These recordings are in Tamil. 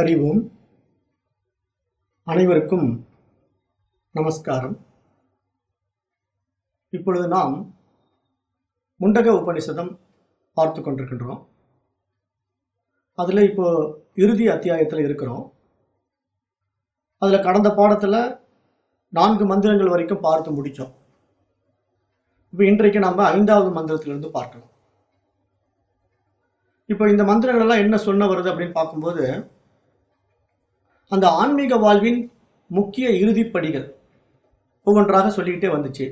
அறிவோம் அனைவருக்கும் நமஸ்காரம். இப்பொழுது நாம் முண்டக உபனிஷதம் பார்த்து கொண்டிருக்கின்றோம். அதில் இப்போ இறுதி அத்தியாயத்தில் இருக்கிறோம். அதில் கடந்த பாடத்தில் நான்கு மந்திரங்கள் வரைக்கும் பார்த்து முடித்தோம் இப்போ இன்றைக்கு நம்ம ஐந்தாவது மந்திரத்திலிருந்து பார்க்கலாம். இப்போ இந்த மந்திரங்கள் எல்லாம் என்ன சொன்ன வருது அப்படின்னு பார்க்கும்போது அந்த ஆன்மீக வாழ்வின் முக்கிய இறுதிப்படிகள் ஒவ்வொன்றாக சொல்லிக்கிட்டே வந்துச்சு.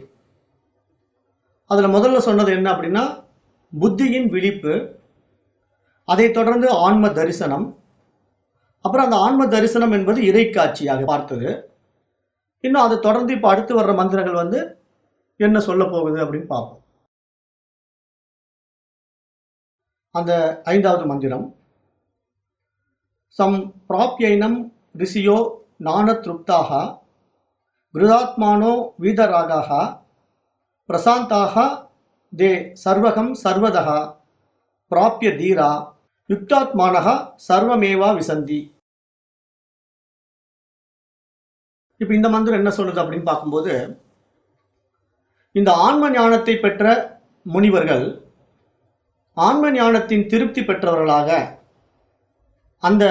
அதில் முதல்ல சொன்னது என்ன அப்படின்னா புத்தியின் விழிப்பு அதைத் தொடர்ந்து ஆன்ம தரிசனம் அப்புறம் அந்த ஆன்ம தரிசனம் என்பது இறைக்காட்சியாக பார்த்தது. இன்னும் அதை தொடர்ந்து இப்போ அடுத்து வர்ற மந்திரங்கள் வந்து என்ன சொல்ல போகுது அப்படின்னு பார்ப்போம். அந்த ஐந்தாவது மந்திரம் சம் பிராப்யைனம் ரிஷியோ நான திருப்தாக விருதாத்மானோ வீதராகாக பிரசாந்தாக தே சர்வகம் சர்வதக பிராப்ய தீரா யுக்தாத்மானக சர்வமேவா விசந்தி இப்போ இந்த மந்திரம் என்ன சொல்லுது அப்படின்னு பார்க்கும்போது இந்த ஆன்ம ஞானத்தை பெற்ற முனிவர்கள் ஆன்ம ஞானத்தின் திருப்தி பெற்றவர்களாக அந்த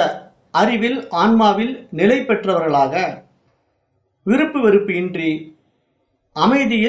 அறிவில் ஆன்மாவில் நிலை பெற்றவர்களாக விருப்பு வெறுப்பு இன்றி அமைதியில்